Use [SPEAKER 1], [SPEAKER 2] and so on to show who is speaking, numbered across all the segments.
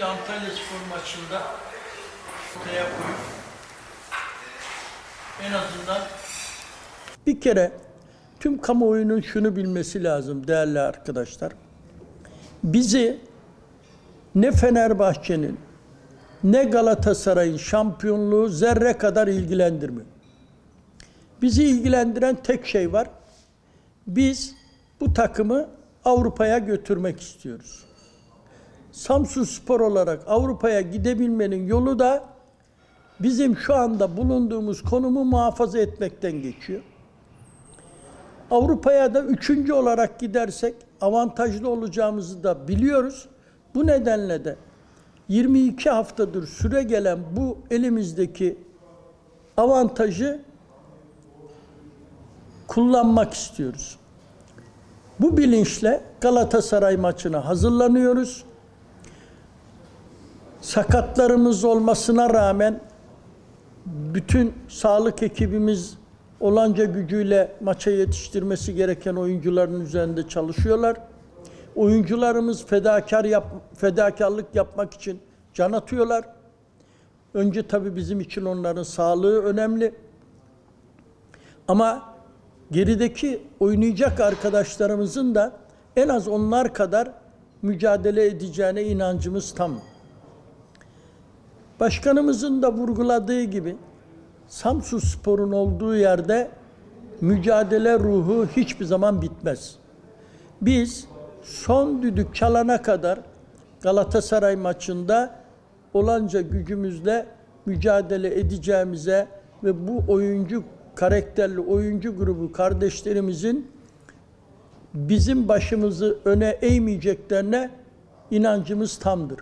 [SPEAKER 1] özellikle Antalya Spor maçında ortaya koyup en azından bir kere tüm kamuoyunun şunu bilmesi lazım değerli arkadaşlar. Bizi ne Fenerbahçe'nin ne Galatasaray'ın şampiyonluğu zerre kadar ilgilendirmiyor. Bizi ilgilendiren tek şey var. Biz bu takımı Avrupa'ya götürmek istiyoruz. Samsun Spor olarak Avrupa'ya gidebilmenin yolu da bizim şu anda bulunduğumuz konumu muhafaza etmekten geçiyor. Avrupa'ya da üçüncü olarak gidersek avantajlı olacağımızı da biliyoruz. Bu nedenle de 22 haftadır süre gelen bu elimizdeki avantajı kullanmak istiyoruz. Bu bilinçle Galatasaray maçına hazırlanıyoruz. Sakatlarımız olmasına rağmen bütün sağlık ekibimiz olanca gücüyle maça yetiştirmesi gereken oyuncuların üzerinde çalışıyorlar. Oyuncularımız fedakar yap, fedakarlık yapmak için can atıyorlar. Önce tabii bizim için onların sağlığı önemli. Ama gerideki oynayacak arkadaşlarımızın da en az onlar kadar mücadele edeceğine inancımız tam. Başkanımızın da vurguladığı gibi Samsun Spor'un olduğu yerde mücadele ruhu hiçbir zaman bitmez. Biz son düdük çalana kadar Galatasaray maçında olanca gücümüzle mücadele edeceğimize ve bu oyuncu karakterli oyuncu grubu kardeşlerimizin bizim başımızı öne eğmeyeceklerine inancımız tamdır.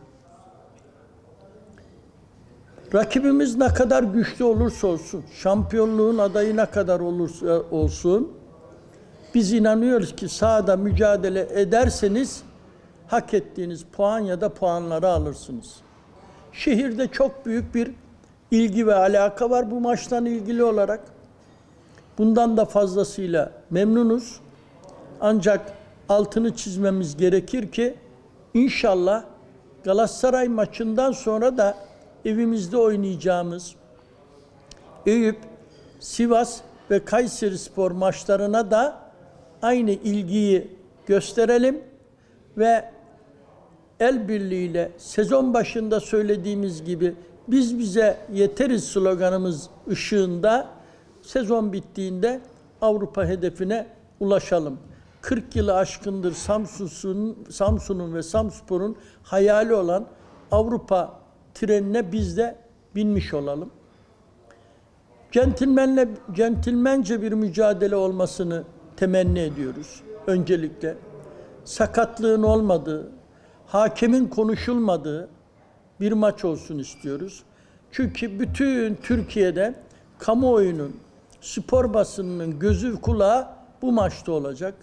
[SPEAKER 1] Rakibimiz ne kadar güçlü olursa olsun, şampiyonluğun adayı ne kadar olursa olsun, biz inanıyoruz ki sahada mücadele ederseniz hak ettiğiniz puan ya da puanları alırsınız. Şehirde çok büyük bir ilgi ve alaka var bu maçtan ilgili olarak. Bundan da fazlasıyla memnunuz. Ancak altını çizmemiz gerekir ki inşallah Galatasaray maçından sonra da evimizde oynayacağımız Eyüp, Sivas ve Kayseri Spor maçlarına da aynı ilgiyi gösterelim ve el birliğiyle sezon başında söylediğimiz gibi biz bize yeteriz sloganımız ışığında sezon bittiğinde Avrupa hedefine ulaşalım. 40 yılı aşkındır Samsun'un Samsun'un ve Samspor'un hayali olan Avrupa trenine biz de binmiş olalım. Centilmenle, centilmence bir mücadele olmasını temenni ediyoruz öncelikle. Sakatlığın olmadığı, hakemin konuşulmadığı bir maç olsun istiyoruz. Çünkü bütün Türkiye'de kamuoyunun, spor basınının gözü kulağı bu maçta olacak.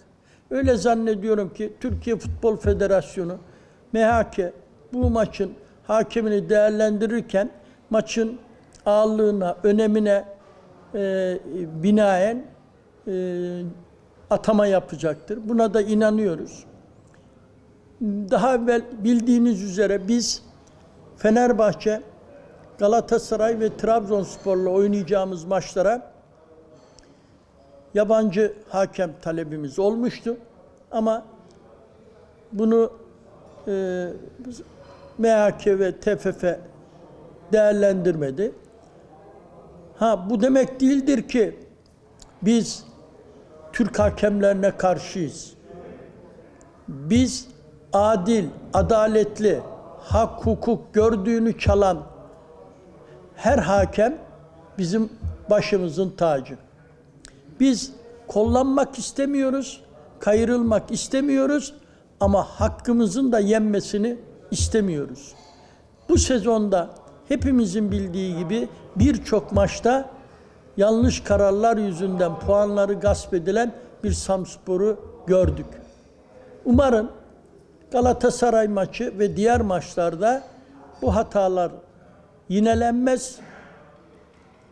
[SPEAKER 1] Öyle zannediyorum ki Türkiye Futbol Federasyonu, MHK bu maçın hakemini değerlendirirken maçın ağırlığına, önemine e, binaen e, atama yapacaktır. Buna da inanıyoruz. Daha evvel bildiğiniz üzere biz Fenerbahçe, Galatasaray ve Trabzonspor'la oynayacağımız maçlara yabancı hakem talebimiz olmuştu. Ama bunu e, MHK ve TFF değerlendirmedi. Ha bu demek değildir ki biz Türk hakemlerine karşıyız. Biz adil, adaletli, hak hukuk gördüğünü çalan her hakem bizim başımızın tacı. Biz kollanmak istemiyoruz, kayırılmak istemiyoruz ama hakkımızın da yenmesini istemiyoruz. Bu sezonda hepimizin bildiği gibi birçok maçta yanlış kararlar yüzünden puanları gasp edilen bir Samspor'u gördük. Umarım Galatasaray maçı ve diğer maçlarda bu hatalar yinelenmez.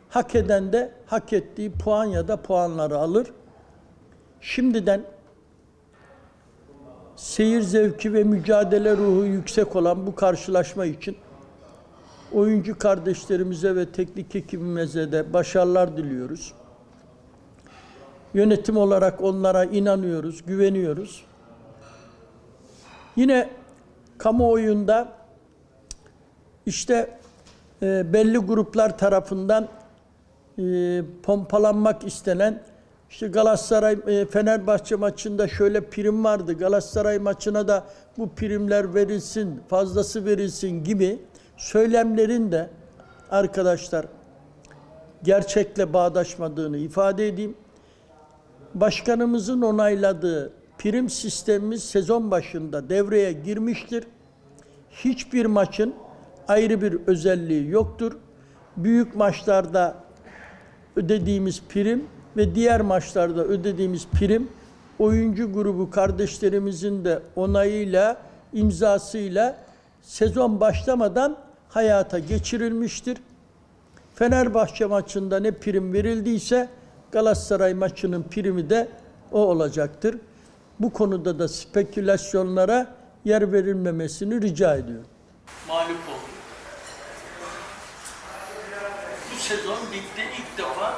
[SPEAKER 1] Hak eden de hak ettiği puan ya da puanları alır. Şimdiden seyir zevki ve mücadele ruhu yüksek olan bu karşılaşma için oyuncu kardeşlerimize ve teknik ekibimize de başarılar diliyoruz. Yönetim olarak onlara inanıyoruz, güveniyoruz. Yine kamuoyunda işte e, belli gruplar tarafından e, pompalanmak istenen işte Galatasaray e, Fenerbahçe maçında şöyle prim vardı. Galatasaray maçına da bu primler verilsin, fazlası verilsin gibi söylemlerin de arkadaşlar gerçekle bağdaşmadığını ifade edeyim. Başkanımızın onayladığı prim sistemimiz sezon başında devreye girmiştir. Hiçbir maçın ayrı bir özelliği yoktur. Büyük maçlarda ödediğimiz prim ve diğer maçlarda ödediğimiz prim oyuncu grubu kardeşlerimizin de onayıyla, imzasıyla sezon başlamadan hayata geçirilmiştir. Fenerbahçe maçında ne prim verildiyse Galatasaray maçının primi de o olacaktır. Bu konuda da spekülasyonlara yer verilmemesini rica ediyorum. Mağlup olduk. Bu sezon ligde ilk defa